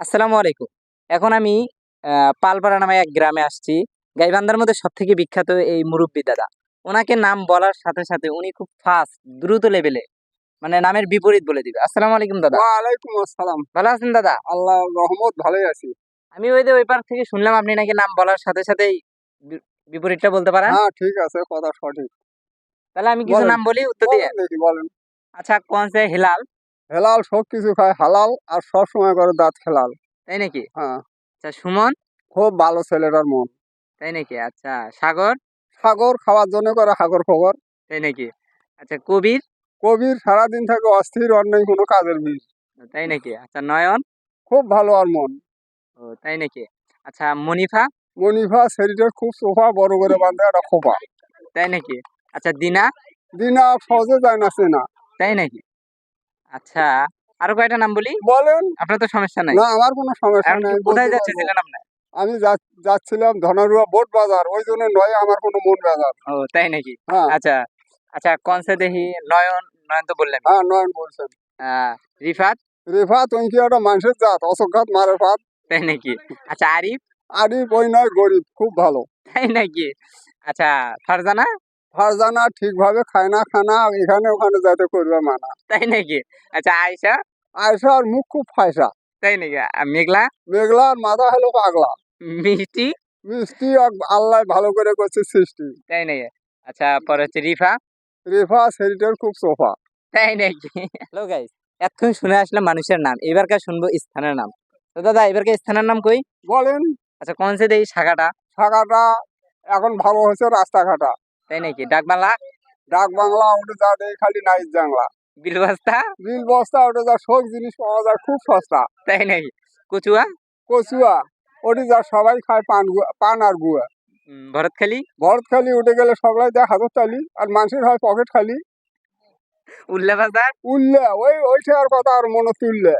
আসসালামু আলাইকুম। এখন আমি পালপাড়া নামে এক গ্রামে আসছি। গাইবান্ধার মধ্যে সব থেকে বিখ্যাত এই মুরব্বি দাদা। ওনাকে নাম বলার সাথে সাথে উনি খুব ফাস্ট দ্রুত লেভেলে মানে নামের বিপরীত বলে দিবে। আসসালামু আলাইকুম দাদা। ওয়ালাইকুম আসসালাম। ভালো আছেন দাদা? আল্লাহ রহমত ভালোই আছি। আমি ওই যে ওই পার থেকে শুনলাম আপনি নাকি নাম বলার সাথে সাথেই বি- বিপরীতটা বলতে পারেন। হ্যাঁ ঠিক আছে কথা সঠিক। তাহলে আমি কিছু নাম বলি উত্তর দিয়ে। বলেন। আচ্ছা কোন সে হিলাল? হেলাল সব কিছু খায় হালাল আর সব সময় করে দাঁত খেলাল তাই নাকি? হ্যাঁ। আচ্ছা সুমন? খুব ভালো ছেলেটার মন। তাই নাকি? আচ্ছা সাগর? সাগর খাওয়ার জন্য করে সাগর খবর তাই নাকি? আচ্ছা কবির? কবির সারাদিন থাকে অস্থির অন্য কোনো কাজের মিল। তাই নাকি? আচ্ছা নয়ন? খুব ভালো আর মন। ও তাই নাকি? আচ্ছা মনিফা? মনিফা শরীরের খুব সোফা বড় করে বাঁধে একটা খোপা তাই নাকি? আচ্ছা দিনা? দিনা সহজে যায় না চেনা। তাই নাকি? আচ্ছা আরও কয়টা নাম বলি? বলেন। আপনার তো সমস্যা নাই। না আমার কোনো সমস্যা নেই কোথায় বলতে যাচ্ছে পারব। জেলা নাম নাই আমি যাচ্ছিলাম ধনারুয়া বোট বাজার ওই জন্য নয় আমার কোনো মন বাজার। ও তাই নাকি? হ্যাঁ। আচ্ছা আচ্ছা কনসে দেখি নয়ন নয়ন তো বললাম হ্যাঁ নয়ন বলছেন। রিফাত? রেফা তুমি কি একটা মানুষের জাত অসংঘাত মারে ফাত তাই নাকি? আচ্ছা আরিফ? আরি ওই নয় গরিব খুব ভালো। তাই নাকি? আচ্ছা ফারজানা? ফারজানা ঠিকভাবে খায় না খানা এখানে ওখানে যাতে করবে মানা। তাই নাকি? আচ্ছা আয়সা আয়সা আর মুখ খুব ফায়সা। তাই নাকি? মেঘলা? মেঘলা মেঘলার মাথা হলো পাগলা। মিষ্টি? মিষ্টি আল্লাহ ভালো করে করছে সৃষ্টি। তাই নাকি? আচ্ছা পরে হচ্ছে রিফা? রেফা শরীরের খুব সোফা। তাই নাকি? হ্যালো গাইস এতক্ষণ শুনে আসলাম মানুষের নাম। এবারকার শুনব স্থানের নাম। তো দাদা এবারকার স্থানের নাম কই? বলেন। আচ্ছা কোন সে দেখি শাখাটা? শাখাটা এখন ভালো হয়েছে রাস্তাঘাটা। তাই নাকি? ডাকবাংলা? ডাক বাংলা ওটা যা খালি নাইট জাংলা। বিলবাস্তা বিল বস্তা ওটা যা সব জিনিস পাওয়া যায় খুব সস্তা। তাই নাকি? কচুয়া? কচুয়া ওটি যা সবাই খায় পান পান আর গুয়া। উম, ভরতখালি ভরত খালি উঠে গেলে সবাই দেয় হাতের তালি আর মানুষের হয় পকেট খালি। উল্লা বাজার? উঠলে ওই ওইটার কথা আর মনে তুললে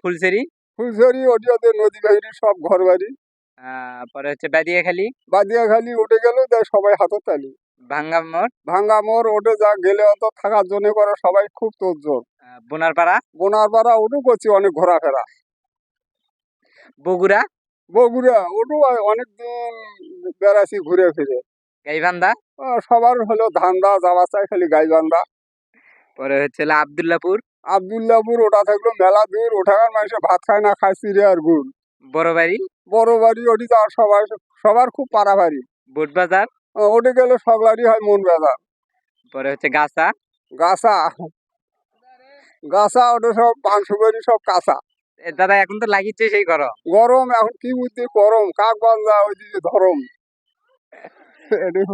ফুলসেরি ফুলঝরি? ওটি ওদের নদী বাহিনী সব ঘর বাড়ি পরে হচ্ছে বাদিয়াখালি। বাদিয়া খালি উঠে দেয় সবাই হাতের তালি। ভাঙ্গা মোড়? ভাঙ্গা মোড় ওঠে যা গেলে অত থাকার জন্য করে সবাই খুব তোর আহ, বোনারপাড়া? বোনার পাড়া ওটু করছি অনেক ঘোরাফেরা। বগুড়া? বগুড়া ওটু অনেক দিন বেড়াছি ঘুরে ফিরে। গাইবান্ধা? সবার হলো ধান্দা যাওয়া চাই খালি গাইবান্ধা। পরে হচ্ছে আবদুল্লাপুর। আবদুল্লাপুর ওটা থাকল মেলা দূর ওঠাকার মানুষে ভাত খায় না খায় আর গুড় বড়বাড়ি বড়? বাড়ি ওটি যাওয়ার সবার সবার খুব পাড়াবাড়ি। বোটবাজার আহ, ওটি গেলে সগলারই হয় মন বেজার পরে হচ্ছে গাছা? গাছা। গাছা ওটা সব করি সব কাঁচা। দাদা এখন তো লাগিচ্ছে সেই ঘর গরম এখন কি বুদ্ধি গরম। কাক বান্ধা ওই দিকে ধরম